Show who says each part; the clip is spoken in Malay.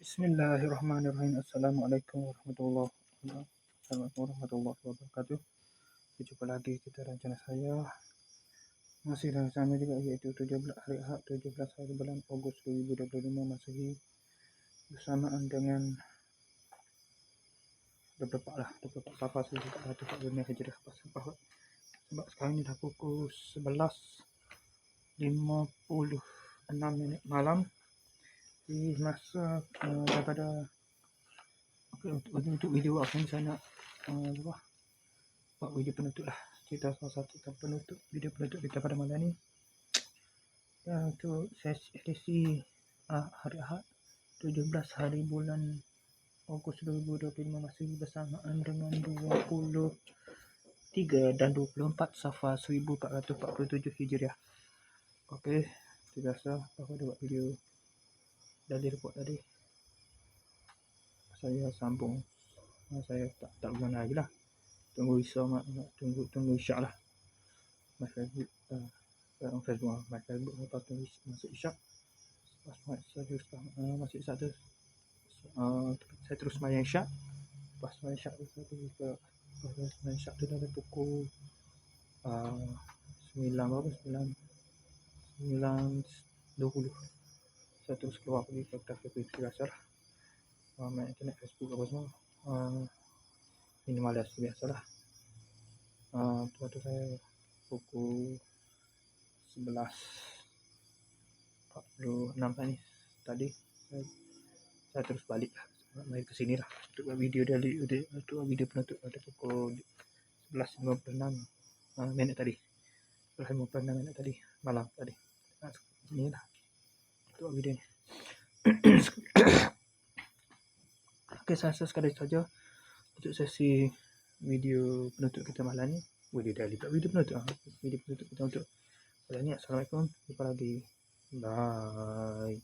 Speaker 1: Bismillahirrahmanirrahim. Assalamualaikum warahmatullahi wabarakatuh. Berjumpa lagi kita rencana saya. Masih dengan sama juga iaitu 17 hari Ahad 17 hari bulan Ogos 2025 Masehi bersamaan dengan 24 lah 24 Safar 1445 Hijrah Sebab sekarang ni dah pukul 11.56 minit malam di masa uh, daripada untuk, untuk video aku ni saya nak uh, apa, buat video penutup lah. Cerita salah satu cerita penutup video penutup kita pada malam ni. Ya, untuk sesi edisi uh, hari Ahad 17 hari bulan Ogos 2025 masih bersamaan dengan 23 dan 24 Safar 1447 Hijriah. Okey, seperti biasa aku ada buat video dari report tadi. Saya sambung. Saya tak tak guna lagi lah. Tunggu isu mak tunggu tunggu isyak lah. My facebook uh, uh, facebook uh, my facebook lepas tunggu masuk isyak lepas saya terus uh, masuk isyak tu. Uh, saya terus main isyak lepas main isyak tu saya pergi ke lepas main isyak tu dah pukul uh, 9 berapa? 9 9 20 saya terus keluar pergi ke kafe pergi biasa lah. Uh, main internet facebook apa semua. Uh, ini malas biasa lah. Uh, tu saya pukul 11 46 tadi. Tadi saya, saya terus balik lah. Main ke sini lah. Untuk video dari untuk video penutup pada pukul 11.56 uh, minit tadi. 11.56 minit tadi malam tadi. Nah, ini lah untuk video ni. Okey, saya rasa sekadar saja untuk sesi video penutup kita malam ni. Video daily tak video penutup. Ha? Video penutup kita untuk malam ni. Assalamualaikum. Jumpa lagi. Bye.